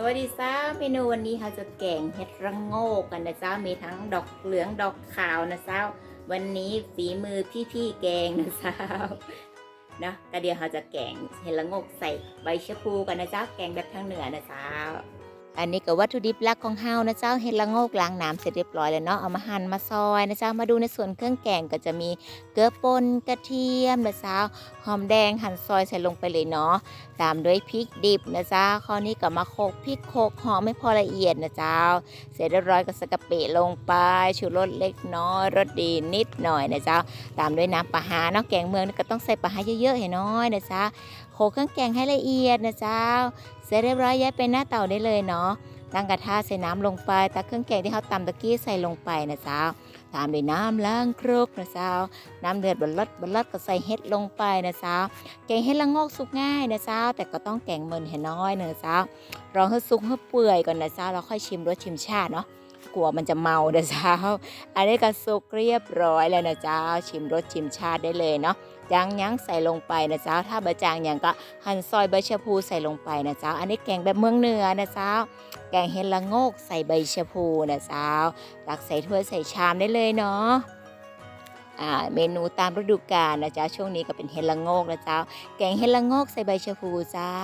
สวัสดีจ้าเมนูวันนี้เขาจะแกงเห็ดระโงกกันนะจ้ามีทั้งดอกเหลืองดอกขาวนะเจ้า วันนี้ฝีมือพี่ๆแกงนะเจ้าเนาะก็เดี๋ยวเขาจะแกงเห็ดระโงกใส่ใบชะพูกันนะเจ้าแกงแบบทางเหนือนะเจ้า อันนี้ก็วัตถุดิบหลักของเฮานะเจ้าเห็ดละโงกล้างน้ำเสร็จเรียบร้อยแล้วเนาะเอามาหั่นมาซอยนะเจ้ามาดูในส่วนเครื่องแกงก็จะมีเกลือป่นกระเทียมนะเจ้าหอมแดงหั่นซอยใส่ลงไปเลยเนาะตามด้วยพริกดิบนะเจ้าข้อนี้ก็มาโขกพริกโขกหอมไม่พอละเอียดนะเจ้า เสร็จเรียบร้อยก็สกกะปิลงไปชูรสเล็กน้อยรสดีนิดหน่อยนะเจ้า ตามด้วยน้ำปลาหาเนาะแกงเมืองก็ต้องใส่ปลาหาเยอะๆให้น้อยนะจ๊ะ โขลกเครื่องแกงให้ละเอียดนะเจ้า เสร็จเรียบร้อยย้ายเป็นหน้าเตาได้เลยเนาะ ตั้งกระทะใส่น้ำลงไป ตักเครื่องแกงที่เขาตำตะกี้ใส่ลงไปนะเจ้า ตามด้วยน้ำล้างครกนะเจ้า น้ำเดือดบนลดบนลดก็ใส่เห็ดลงไปนะเจ้า แกงเห็ดละงอกสุกง่ายนะเจ้า แต่ก็ต้องแกงเมินให้น้อยเนะเจ้ารอให้สุกให้เปื่อยก่อนนะเจ้าแล้วค่อยชิมรสชิมชาติเนาะ กลัวมันจะเมานะเจ้า อันนี้ก็สุกเรียบร้อยแล้วนะเจ้า ชิมรสชิมชาติได้เลยเนาะจางยั้งใส่ลงไปนะเจ้า ถ้าบะจางอย่างก็หั่นซอยใบชะพูใส่ลงไปนะเจ้า อันนี้แกงแบบเมืองเหนือนะเจ้า แกงเห็ดละโงกใส่ใบชะพูนะเจ้า ตักใส่ถ้วยใส่ชามได้เลยเนาะอ่าเมนูตามฤดูกาลนะจ้าช่วงนี้ก็เป็นเห็ดละโงกนะเจ้า แกงเห็ดละโงกใส่ใบชะพูเจ้า